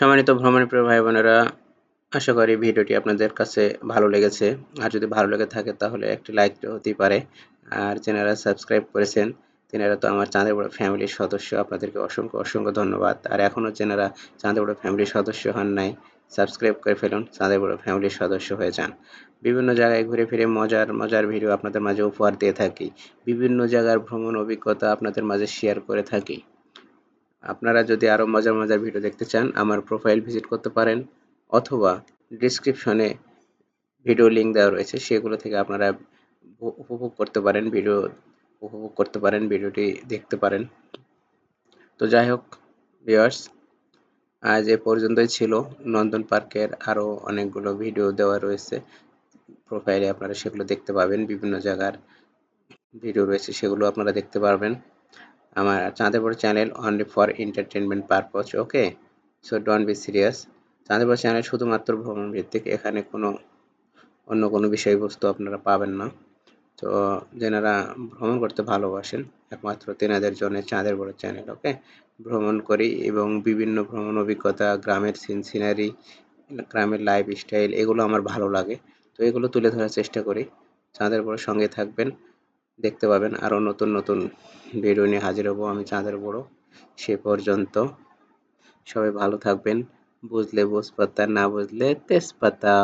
সম্মানিত ভ্রমণপ্রিয় ভাই বোনেরা, আশা করি ভিডিওটি আপনাদের কাছে ভালো লেগেছে। আর যদি ভালো লেগে থাকে তাহলে একটি লাইক হতেই পারে। আর যারা সাবস্ক্রাইব করেছেন, তেনারা তো আমার চাঁদের ফ্যামিলির সদস্য। আপনাদেরকে অসংখ্য অসংখ্য ধন্যবাদ। আর এখনও যেনারা চাঁদের ফ্যামিলির সদস্য হন নাই, সাবস্ক্রাইব করে ফেলুন, চাঁদের ফ্যামিলির সদস্য হয়ে যান। বিভিন্ন জায়গায় ঘুরে ফিরে মজার মজার ভিডিও আপনাদের মাঝে উপহার দিয়ে থাকি। বিভিন্ন জায়গার ভ্রমণ অভিজ্ঞতা আপনাদের মাঝে শেয়ার করে থাকি। আপনারা যদি আরও মজার মজার ভিডিও দেখতে চান, আমার প্রোফাইল ভিজিট করতে পারেন, অথবা ডিসক্রিপশনে ভিডিও লিঙ্ক দেওয়া রয়েছে, সেগুলো থেকে আপনারা উপভোগ করতে পারেন ভিডিও উপভোগ করতে পারেন ভিডিওটি দেখতে পারেন। তো যাই হোক ভিওয়ার্স আজ এ পর্যন্তই ছিল। নন্দন পার্কের আরও অনেকগুলো ভিডিও দেওয়া রয়েছে। প্রোফাইলে আপনারা সেগুলো দেখতে পাবেন, বিভিন্ন জায়গার ভিডিও রয়েছে, সেগুলো আপনারা দেখতে পারবেন। আমার Chandepur channel only for entertainment purpose okay so don't be serious Chandepur channel শুধুমাত্র ভ্রমণ ভিত্তিক এখানে কোনো অন্য কোনো বিষয়বস্তু আপনারা পাবেন না। তো, যেনারা ভ্রমণ করতে ভালোবাসেন, একমাত্র তেনাদের জন্য চাঁদের বড় চ্যানেল ওকে ভ্রমণ করি এবং বিভিন্ন ভ্রমণ অভিজ্ঞতা, গ্রামের সিন সিনারি গ্রামের লাইফ স্টাইল এগুলো আমার ভালো লাগে। তো, এগুলো তুলে ধরার চেষ্টা করি। চাঁদের বড় সঙ্গে থাকবেন। দেখতে পাবেন। আরও নতুন নতুন ভিডিও নিয়ে হাজির হব আমি চাঁদের বড়ো। সে পর্যন্ত সবাই ভালো থাকবেন। বুঝলে বুঝ পাতা না বুঝলে তেজপাতা।